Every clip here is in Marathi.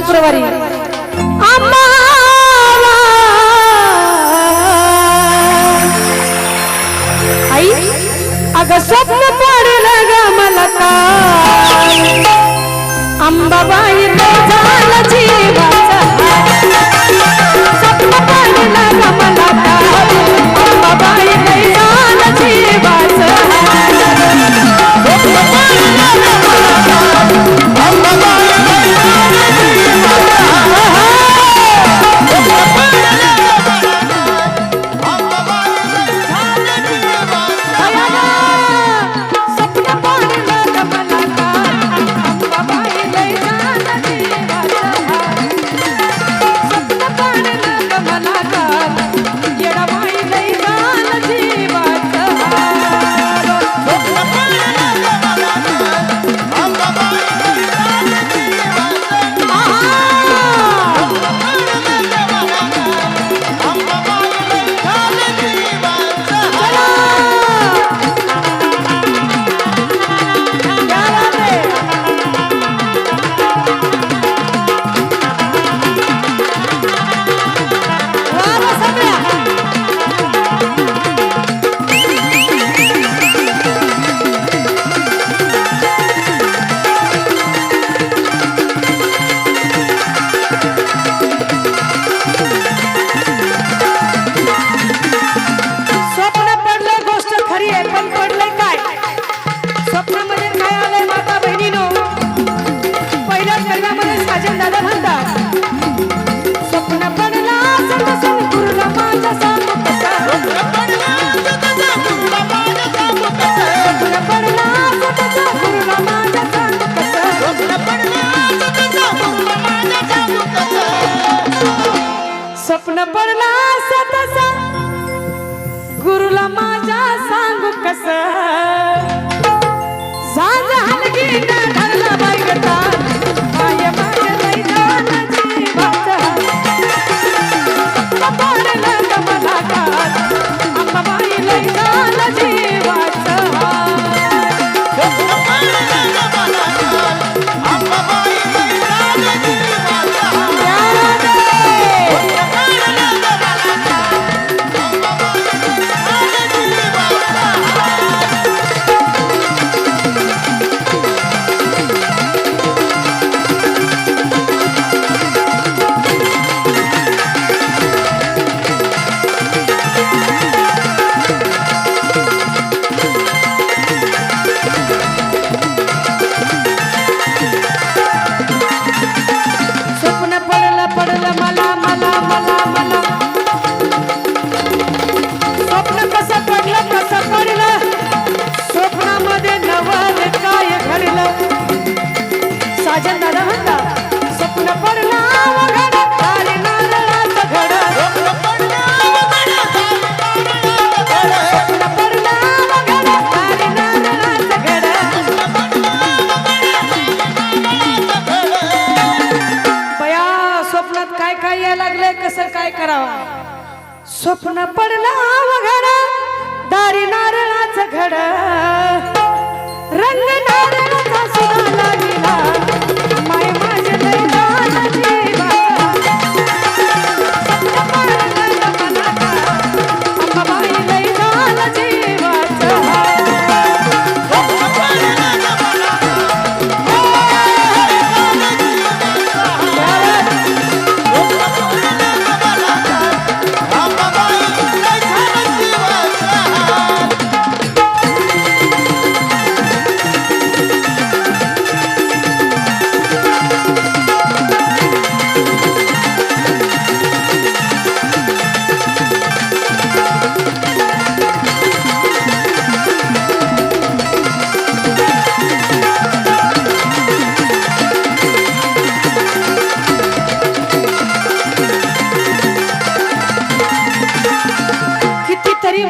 शुक्रवारी. आई अग स्वप्न पडलं ग मला का? अंबाबाई झालं जीवा सा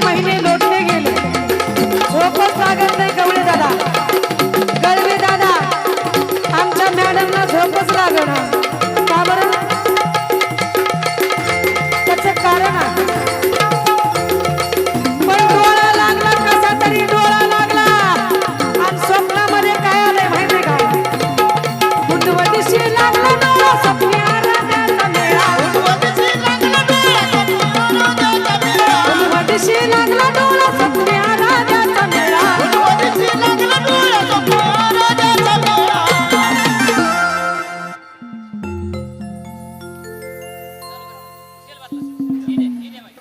为人民服务。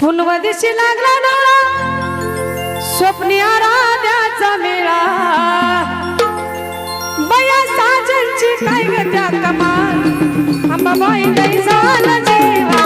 फुलवा दिशी लागला डोळा स्वप्नी आराध्याचा मेळा. बया साजनची काय त्या कमाल? अंबाबाई नाही झाला जेवा.